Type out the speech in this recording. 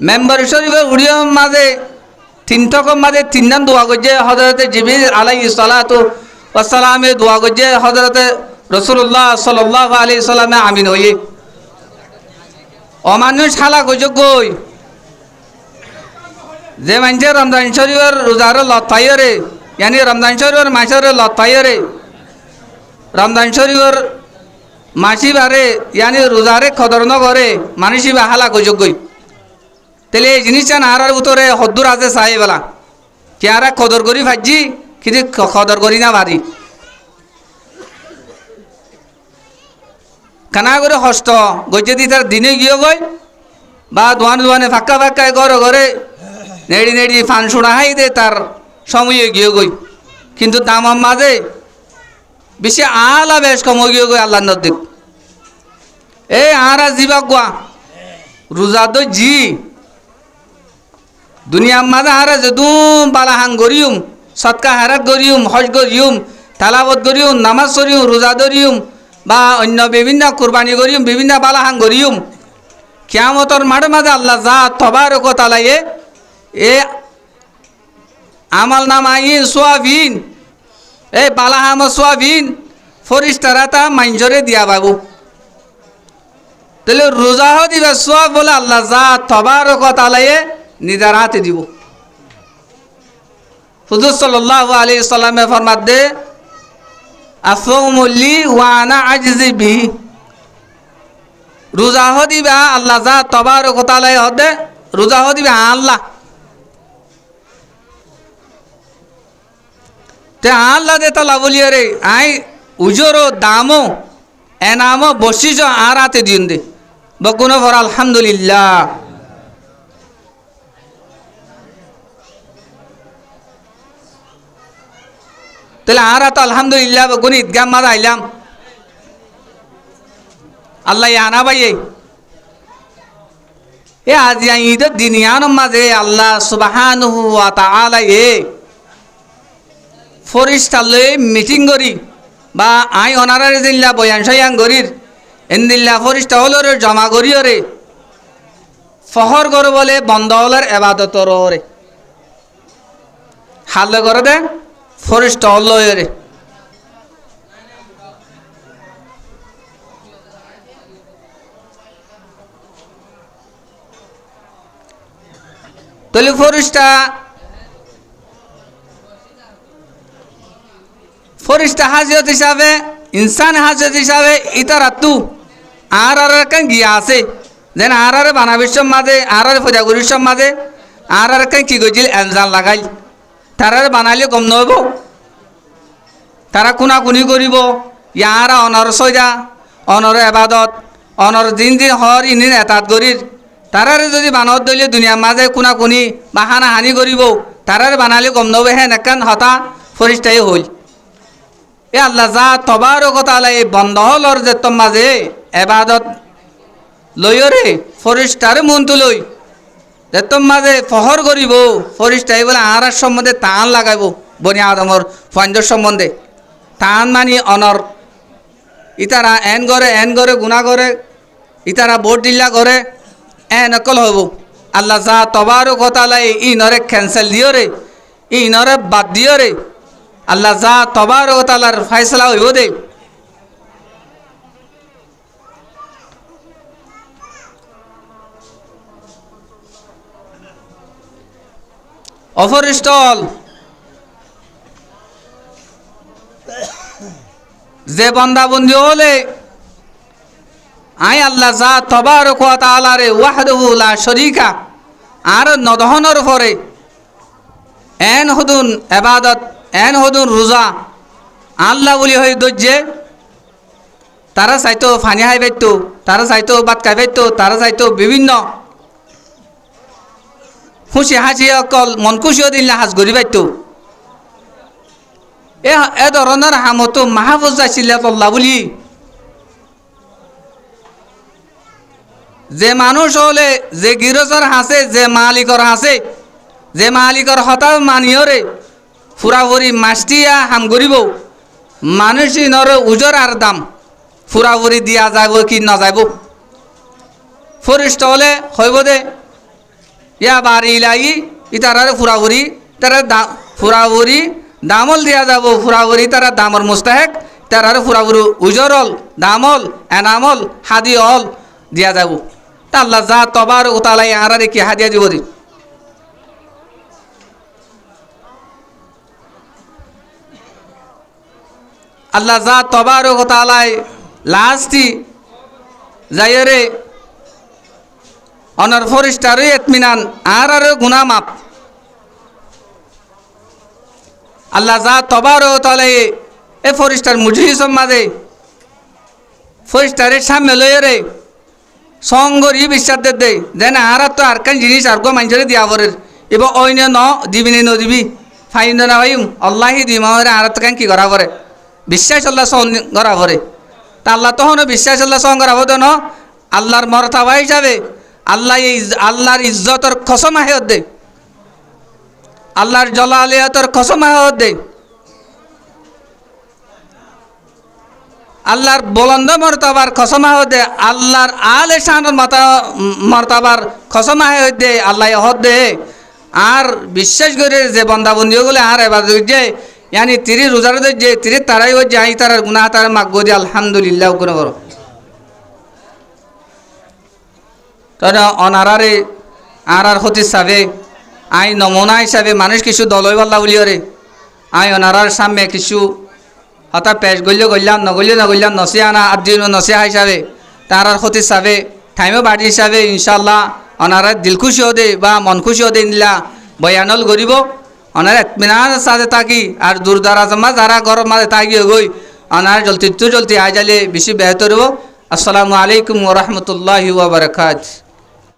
Member শরীফের উড়িয়ে মাঝে তিনটকম মাঝে তিনজন দোয়া করছে হজরতে জিবির আলাই সালাতু ওয়াসালামে দোয়া করছে হজরতে রসুল্লাহ সাল্লাহ আলি সাল্লামে আমিন হইয়ে। অমানুষ হালা কই যে মানুষের রমজান শরীফের রোজার লতাইরে ইয়ানি রমজান শরীফের মাসের লতাইরে রমজান শরীফের মাসি বারে ইয়ানি রোজারে খদর নগরে মানুষই বা হালা কই তাহলে এই জিনিসটা না আর ভিতরে হদ্দুর আছে, চাই বেলা। কে আর খদর করি ভাজি কিন্তু খদর করি না বাড়ি কানা করে হস্ত গজে দি তার দিনে গিয়ে গই, বা দোয়ানে দোয়ানে ফাঁকা ফাঁকা ঘরে ঘরে নেড়ি নেড়ি ফান শোনা হাই দে তার সময়ে গিয়ে গই। কিন্তু দামার মাঝে বেশি আলা বেশ কম গিয়ে গই আল্লাহ নদিক এই আরা জিবা গোয়া। রোজা তো জি। দুনিয়ার মাঝে হারা যদু বালাহাং গরিউম সৎকা হারাত গরিউম হজ গরিউম তালাবত গরিউম নামাজ সরিউম রোজা ধরিউম বা অন্য বিভিন্ন কুরবানি গরিউম বিভিন্ন বালাহাং গরিউম কিয়ামতর মাঠে মাঝে আল্লাহ যা তবার কথালাইয়ে এ আমাল নাম আইন সোয়াবিন, এ বালাহাম সোয়াবিন ফরিস্তারা তা মাইঞ্জরে দিয়া বাবু। তাহলে রোজাহ দিবে সোয়াব বলে আল্লাহ যা তবার কথালাইয়ে নিজার হাতে দিব। হুজুর সাল্লাহ আলী সাল্লামে ফরমাত দে আফমলি ওয়ানা আজিজি বিহি। রোজা হ দিবা আল্লাহ যা তবার কোতালাই হদে রোজা হ দিবা আল্লাহ। তে আল্লাহ দে তালা বলিয়ে রে আই উজোরো, দামো, এনামো বসিস আর হাতে দিন দে। বকুন ফর আলহামদুলিল্লাহ। তাহলে আর তো আলহামদুলিল্লাহ কোন ঈদগাহ মাঝে আইলাম আল্লাহ আনা বাইয়ে এ আজ ঈদের দিন ইয়ানোর মাঝে আল্লাহ সুবাহান হুয়া এ মিটিং করি বা আই অনারারে দিল্লা বয়ান সয়ান করির এন্দিল্লা ফরিস্তা হলরে জমা করিয়রে ফহর করো বলে বন্ধ হলের এবাদতর রে হালে করে দে। ফরিস্ট হলরে তলি ফরিস্টা ফরিস্টা হাজিয়ত হিসাবে, ইনসান হাজিয়ত হিসাবে ইতার আত্মু আর আর কান গিয়া আছে? যেন আর আর বানাবিশ্বর মাঝে আর আর ফজাগুরির মাঝে আর আর কান কি গজিল এনজান লাগাইল। তারারে বানাইলে গম নহব। তারা কোনা কুনি করিব ইয়ার অনর সজা অনর এবাদত অনর দিন দিন হর ইনিন এতাত গরির তারারে যদি বানত দলিয়ে দুনিয়ার মাঝে কোনা কুনি বা হানা হানি করিব তারারে বানালে গম নহব হে নেকান হতা ফরিস্তাই হইল এ আল্লাহ যা তবার কথা এই বন্ধ হলর যে মাঝে এবাদত লইরে ফরিস্তারে মন তুলই যে মাঝে ফহর করিব ফরিস্তাই বলে আর সম্বন্ধে টান লাগাইব, বনি আদমর ফঞ্জর সম্বন্ধে। টান মানি অনর। ইতারা এন করে এন করে গুণা করে, ইতারা ভোট দিল্লা করে এন অকল হব আল্লাহ যা তবারও কথা লাই, ই নরে ক্যান্সেল দিও রে, ই নরে বাদ দিও রে। আল্লাহ যা তবার ও তালার ফাইসলা হইব দে। অফরিস্টল যে বন্দা বন্দি হলে আই আল্লাহ যা তবার কথা আলারে ওয়াহদহু লা শরিকা, আর নদহনর পরে এন হদুন এবাদত এন হদুন রোজা। আল্লাহ বলি হয়ে দর্জে তারা চাইতো ফানি হাই পাইতো, তারা চাইতো বাত খাই পাইতো, তারা চাইতো বিভিন্ন খুশি হাসি অকল, মন খুশিও দিলে হাজ ঘুরি পাইতো এ এ ধরনের হামতো মাহফুজ যাইছিলে তল্লা বুলি। যে মানুষ হলে, যে গিরজর হাসে, যে মালিকর হাসে, যে মালিকর হতা মানিয়রে ফুরাফুরি মাছটিয়া হাম করিব মানুষ নর উজর আর দাম, ফুরাফুরি দিয়া যাব কি না যাব ফরিষ্ট হলে হইব দে। ইয়া বাড়ি ইলাই ইতারারে ফুরাবুরি তারা ফুরাবুরি দামল দিয়া যাব ফুরাবুরি তারা দামর মুস্তাহেক তারারে ফুরাবুরু উজরল দামল এনামল হাদি অল দিয়া যাব। তা যা তবার উতালাই আরারে কি হাদিয়া দিব দি আল্লাহ যা তবার উতালাই লাস্টি যাইরে অনার ফরিস্টারই এতমিনান, আর আর গুনা মাপ আল্লাহ যা তবার তাহলে এ ফরিস্টার মুজরি মাঝে ফরিস্টারের সামনে লয়ে রে সঙ্গরি বিশ্বাস দে দে যেন আর তো আর কান জিনিস আর গো মানুষের দিয়া পরের এবার অন্য ন দিবি ন নদিবি ফাইন না ভাই আল্লাহি দিম আর তো কান কি করা পরে বিশ্বাস আল্লাহ সহন করা পরে তা আল্লাহ তখনও বিশ্বাস আল্লাহ সহন করা হতো ন, আল্লাহর মরতাবা হিসাবে আল্লাহ এই আল্লাহর ইজ্জতর খসম আহেত দে। আল্লাহর জলালিয়তর খসম আহেত দে। আল্লাহর বলন্দ মর্তাবার খসম আহেত দে। আল্লাহর আলে শাহর মাতা মর্তাবার খসম আহেত দে। আল্লাহ হদ দে। আর বিশ্বাস করে যে বন্দাবন্দি গুলো আর এবার যে ইয়ানি তিরি রোজার যে তিরি তারাই যে আই তার গুনাহ তার মাগ দি আলহামদুলিল্লাহ কোনো বড় তখন অনারারে আর আর হতে চাবে আই নমুনা হিসাবে মানুষ কিছু দলই পাল্লা বলিওরে আই অনারার সামনে কিছু হঠাৎ পেশ গল্য গল্যাম, নগল্য নগল্যাম নসে আনা আর দিন নসিয়া হিসাবে তার আর হতে চাবে টাইমও বাড়ি হিসাবে ইনশাল্লাহ অনারার দিল খুশি হদে বা মন খুশি হদে নিলা বয়ানল করিব। অনার এতমিনার সাথে থাকি আর দূর দারাজ মা যারা গরম মাঝে থাকি গই অনার জলতি তু জলতি যালে বেশি বেহতর আসসালামু আলাইকুম ওরহমতুল্লাহি ওবরাকাত